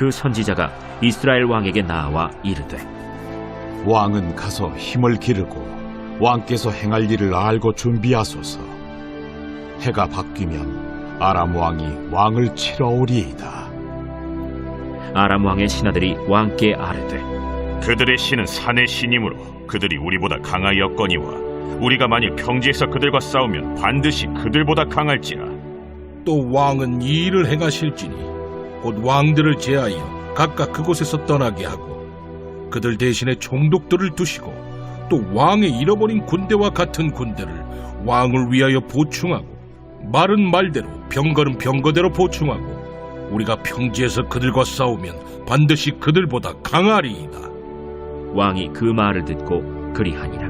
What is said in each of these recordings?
그 선지자가 이스라엘 왕에게 나와 이르되 왕은 가서 힘을 기르고 왕께서 행할 일을 알고 준비하소서. 해가 바뀌면 아람 왕이 왕을 치러 오리이다. 아람 왕의 신하들이 왕께 아뢰되 그들의 신은 산의 신이므로 그들이 우리보다 강하였거니와 우리가 만일 평지에서 그들과 싸우면 반드시 그들보다 강할지라 또 왕은 이 일을 행하실지니 곧 왕들을 제하여 각각 그곳에서 떠나게 하고 그들 대신에 총독들을 두시고 또 왕의 잃어버린 군대와 같은 군대를 왕을 위하여 보충하고 말은 말대로 병거는 병거대로 보충하고 우리가 평지에서 그들과 싸우면 반드시 그들보다 강하리이다. 왕이 그 말을 듣고 그리하니라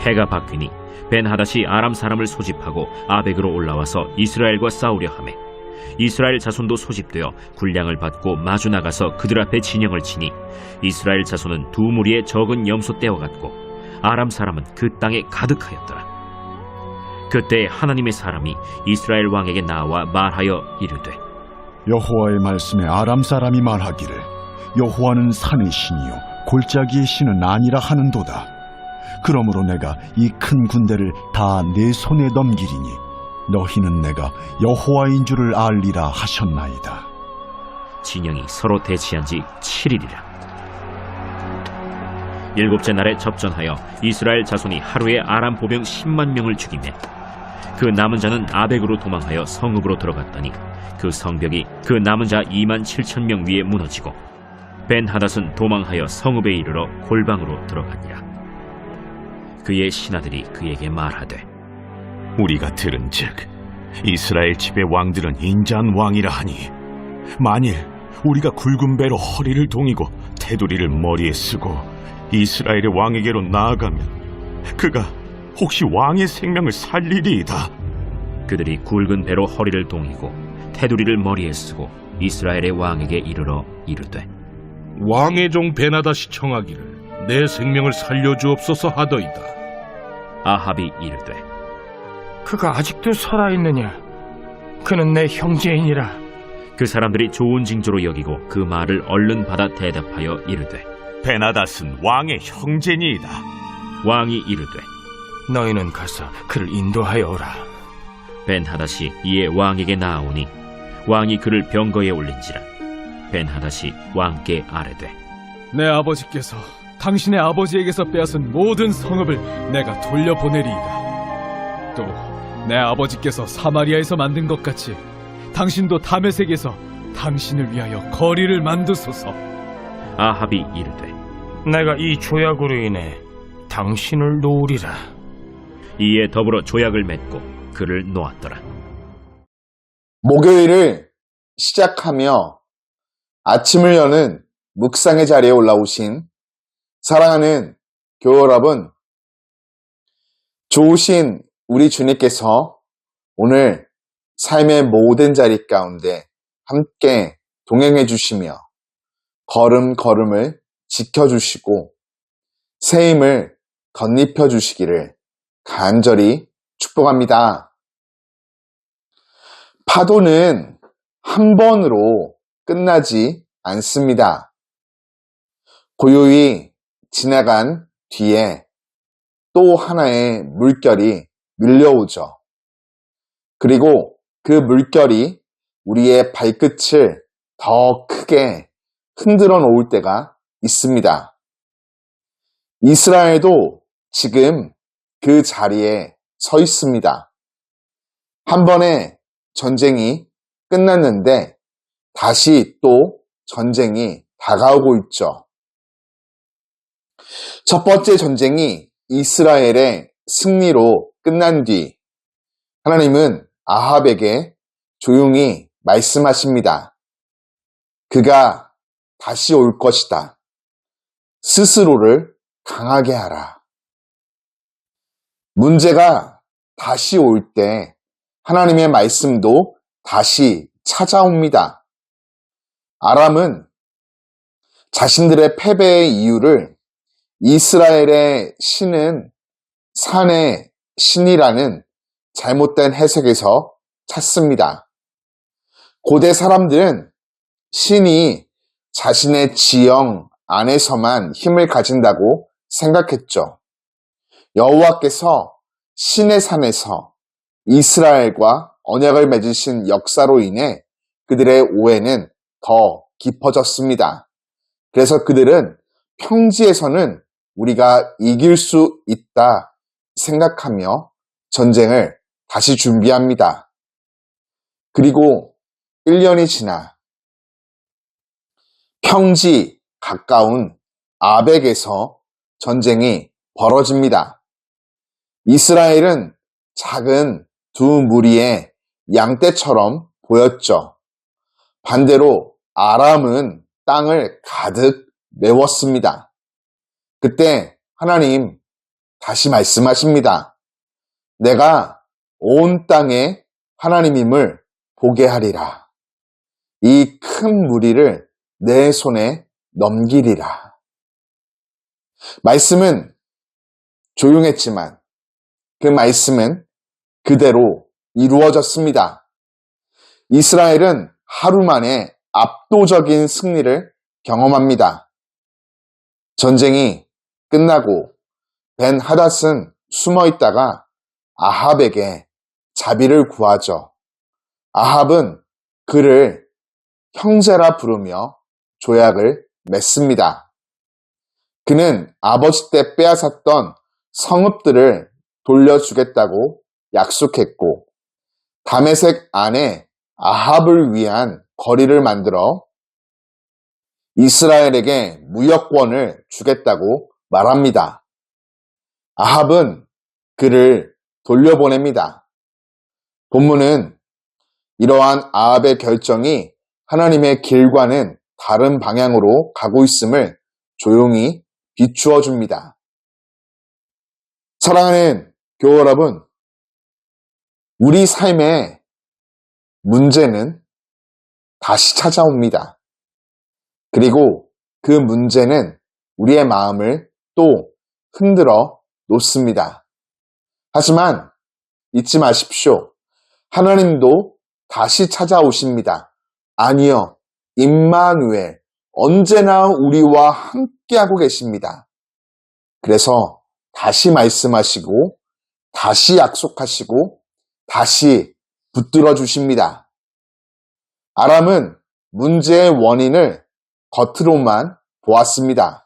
해가 바뀌니 벤하닷이 아람 사람을 소집하고 아벡으로 올라와서 이스라엘과 싸우려 하매 이스라엘 자손도 소집되어 군량을 받고 마주 나가서 그들 앞에 진영을 치니 이스라엘 자손은 두 무리의 적은 염소 떼와 같고 아람 사람은 그 땅에 가득하였더라 그때 하나님의 사람이 이스라엘 왕에게 나와 말하여 이르되 여호와의 말씀에 아람 사람이 말하기를 여호와는 산의 신이요 골짜기의 신은 아니라 하는도다. 그러므로 내가 이 큰 군대를 다 내 손에 넘기리니 너희는 내가 여호와인 줄을 알리라 하셨나이다. 진영이 서로 대치한 지 7일이라. 일곱째 날에 접전하여 이스라엘 자손이 하루에 아람 보병 10만 명을 죽이매 그 남은 자는 아벡으로 도망하여 성읍으로 들어갔더니 그 성벽이 그 남은 자 2만 7천 명 위에 무너지고 벤 하닷은 도망하여 성읍에 이르러 골방으로 들어가니라. 그의 신하들이 그에게 말하되 우리가 들은즉 이스라엘 집의 왕들은 인자한 왕이라 하니 만일 우리가 굵은 배로 허리를 동이고 테두리를 머리에 쓰고 이스라엘의 왕에게로 나아가면 그가 혹시 왕의 생명을 살리리이다. 그들이 굵은 배로 허리를 동이고 테두리를 머리에 쓰고 이스라엘의 왕에게 이르러 이르되 왕의 종 베나다시 청하기를 내 생명을 살려주옵소서 하더이다. 아합이 이르되 그가 아직도 살아 있느냐? 그는 내 형제이니라. 그 사람들이 좋은 징조로 여기고 그 말을 얼른 받아 대답하여 이르되 베나닷은 왕의 형제니이다 왕이 이르되 너희는 가서 그를 인도하여 오라. 벤하닷이 이에 왕에게 나아오니 왕이 그를 병거에 올린지라 벤하닷이 왕께 아뢰되 내 아버지께서 당신의 아버지에게서 빼앗은 모든 성읍을 내가 돌려보내리이다. 또 내 아버지께서 사마리아에서 만든 것 같이 당신도 다메섹에서 당신을 위하여 거리를 만드소서. 아합이 이르되 내가 이 조약으로 인해 당신을 놓으리라. 이에 더불어 조약을 맺고 그를 놓았더라 목요일을 시작하며 아침을 여는 묵상의 자리에 올라오신 사랑하는 교회 여러분, 좋으신 우리 주님께서 오늘 삶의 모든 자리 가운데 함께 동행해 주시며 걸음걸음을 지켜주시고 새 힘을 덧입혀 주시기를 간절히 축복합니다. 파도는 한 번으로 끝나지 않습니다. 고요히 지나간 뒤에 또 하나의 물결이 밀려오죠. 그리고 그 물결이 우리의 발끝을 더 크게 흔들어 놓을 때가 있습니다. 이스라엘도 지금 그 자리에 서 있습니다. 한 번의 전쟁이 끝났는데 다시 또 전쟁이 다가오고 있죠. 첫 번째 전쟁이 이스라엘의 승리로 끝난 뒤 하나님은 아합에게 조용히 말씀하십니다. 그가 다시 올 것이다. 스스로를 강하게 하라. 문제가 다시 올 때 하나님의 말씀도 다시 찾아옵니다. 아람은 자신들의 패배의 이유를 이스라엘의 신은 산의 신이라는 잘못된 해석에서 찾습니다. 고대 사람들은 신이 자신의 지형 안에서만 힘을 가진다고 생각했죠. 여호와께서 신의 산에서 이스라엘과 언약을 맺으신 역사로 인해 그들의 오해는 더 깊어졌습니다. 그래서 그들은 평지에서는 우리가 이길 수 있다 생각하며 전쟁을 다시 준비합니다. 그리고 1년이 지나 평지 가까운 아벡에서 전쟁이 벌어집니다. 이스라엘은 작은 두 무리의 양떼처럼 보였죠. 반대로 아람은 땅을 가득 메웠습니다. 그때 하나님 다시 말씀하십니다. 내가 온 땅에 하나님임을 보게 하리라. 이 큰 무리를 내 손에 넘기리라. 말씀은 조용했지만 그 말씀은 그대로 이루어졌습니다. 이스라엘은 하루 만에 압도적인 승리를 경험합니다. 전쟁이 끝나고 벤 하닷은 숨어 있다가 아합에게 자비를 구하죠. 아합은 그를 형제라 부르며 조약을 맺습니다. 그는 아버지 때 빼앗았던 성읍들을 돌려주겠다고 약속했고 다메색 안에 아합을 위한 거리를 만들어 이스라엘에게 무역권을 주겠다고 말합니다. 아합은 그를 돌려보냅니다. 본문은 이러한 아합의 결정이 하나님의 길과는 다른 방향으로 가고 있음을 조용히 비추어 줍니다. 사랑하는 교우 여러분, 우리 삶의 문제는 다시 찾아옵니다. 그리고 그 문제는 우리의 마음을 또 흔들어 놓습니다. 하지만 잊지 마십시오. 하나님도 다시 찾아오십니다. 아니요. 임마누엘 언제나 우리와 함께하고 계십니다. 그래서 다시 말씀하시고 다시 약속하시고 다시 붙들어 주십니다. 아람은 문제의 원인을 겉으로만 보았습니다.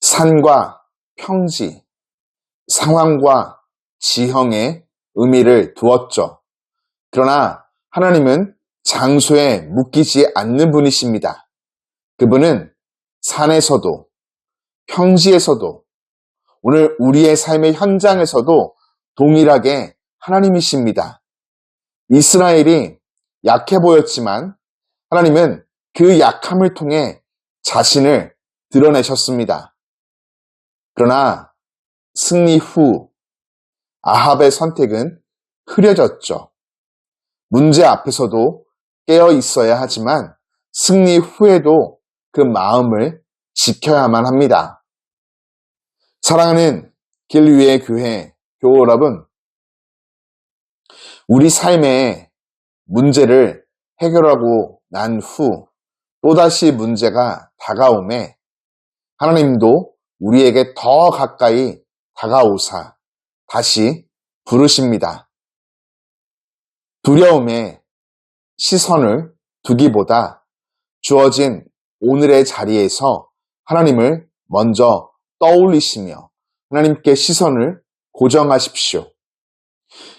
산과 평지, 상황과 지형에 의미를 두었죠. 그러나 하나님은 장소에 묶이지 않는 분이십니다. 그분은 산에서도, 평지에서도, 오늘 우리의 삶의 현장에서도 동일하게 하나님이십니다. 이스라엘이 약해 보였지만 하나님은 그 약함을 통해 자신을 드러내셨습니다. 그러나 승리 후 아합의 선택은 흐려졌죠. 문제 앞에서도 깨어 있어야 하지만 승리 후에도 그 마음을 지켜야만 합니다. 사랑하는 길 위의 교회, 교우 여러분, 우리 삶의 문제를 해결하고 난 후 또다시 문제가 다가오매 하나님도 우리에게 더 가까이 다가오사 다시 부르십니다. 두려움에 시선을 두기보다 주어진 오늘의 자리에서 하나님을 먼저 떠올리시며 하나님께 시선을 고정하십시오.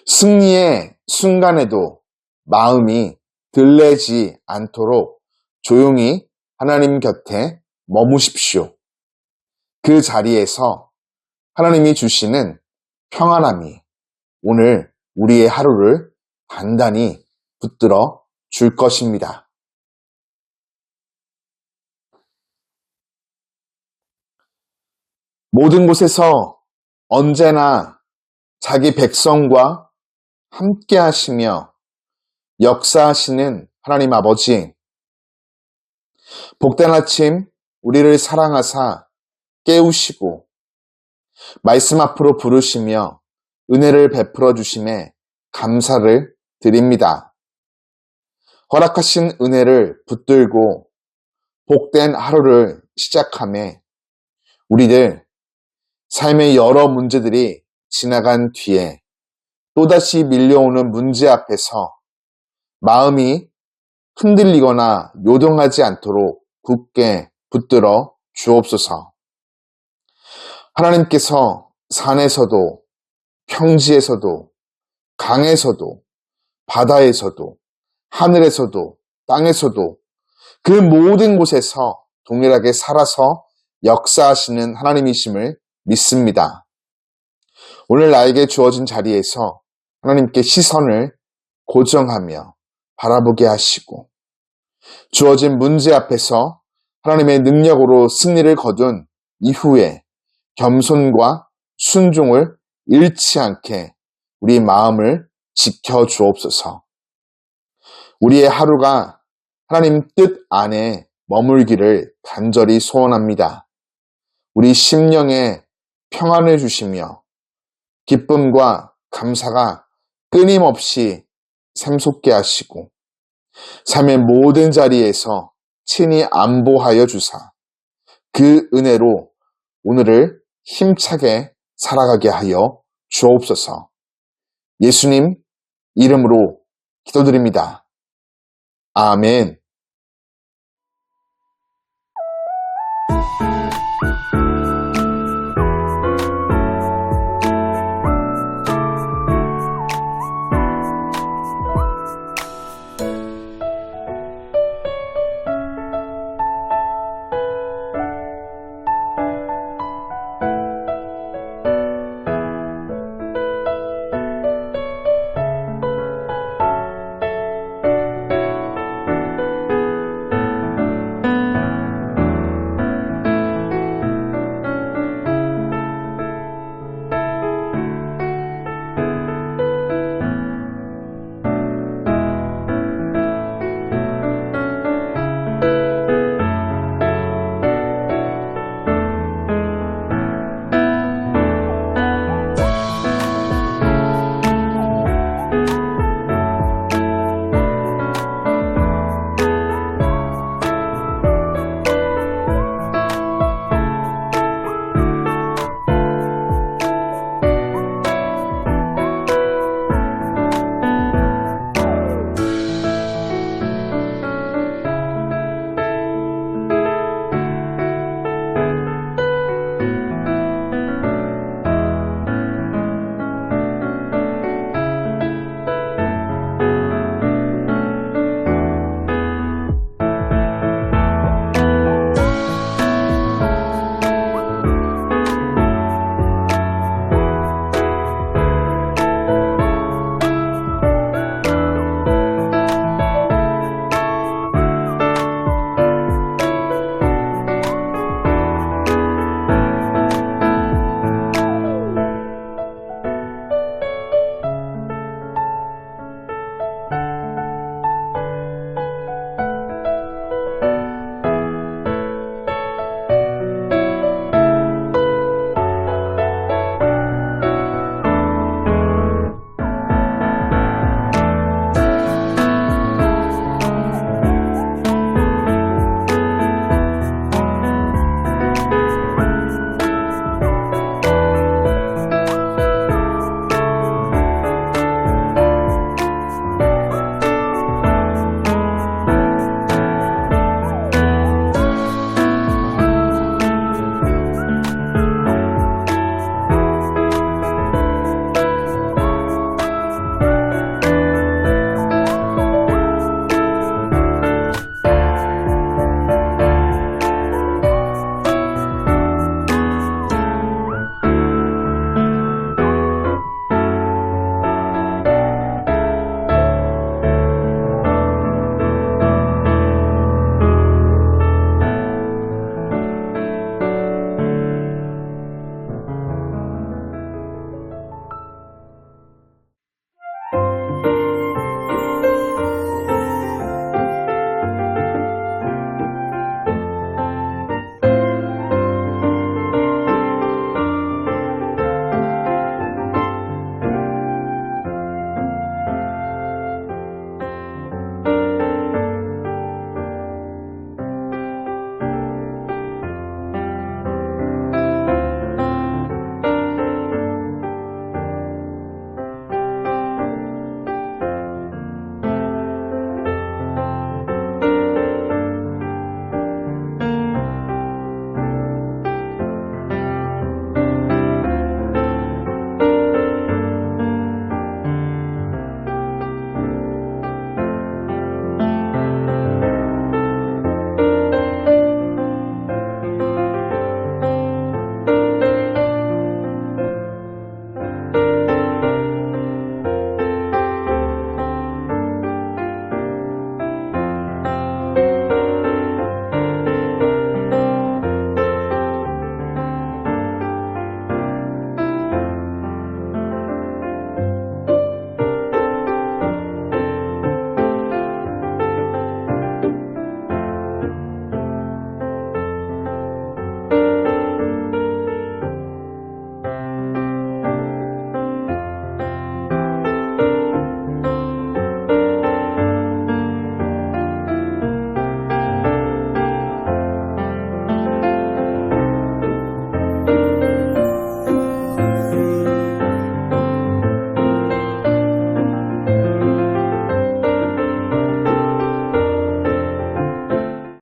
승리의 순간에도 마음이 들레지 않도록 조용히 하나님 곁에 머무십시오. 그 자리에서 하나님이 주시는 평안함이 오늘 우리의 하루를 단단히 붙들어 줄 것입니다. 모든 곳에서 언제나 자기 백성과 함께 하시며 역사하시는 하나님 아버지, 복된 아침 우리를 사랑하사 깨우시고 말씀 앞으로 부르시며 은혜를 베풀어 주심에 감사를 드립니다. 허락하신 은혜를 붙들고 복된 하루를 시작함에 우리들 삶의 여러 문제들이 지나간 뒤에 또다시 밀려오는 문제 앞에서 마음이 흔들리거나 요동하지 않도록 굳게 붙들어 주옵소서. 하나님께서 산에서도 평지에서도 강에서도 바다에서도 하늘에서도 땅에서도 그 모든 곳에서 동일하게 살아서 역사하시는 하나님이심을 믿습니다. 오늘 나에게 주어진 자리에서 하나님께 시선을 고정하며 바라보게 하시고 주어진 문제 앞에서 하나님의 능력으로 승리를 거둔 이후에 겸손과 순종을 잃지 않게 우리 마음을 지켜 주옵소서. 우리의 하루가 하나님 뜻 안에 머물기를 간절히 소원합니다. 우리 심령에 평안을 주시며 기쁨과 감사가 끊임없이 샘솟게 하시고 삶의 모든 자리에서 친히 안보하여 주사 그 은혜로 오늘을 힘차게 살아가게 하여 주옵소서. 예수님 이름으로 기도드립니다. 아멘.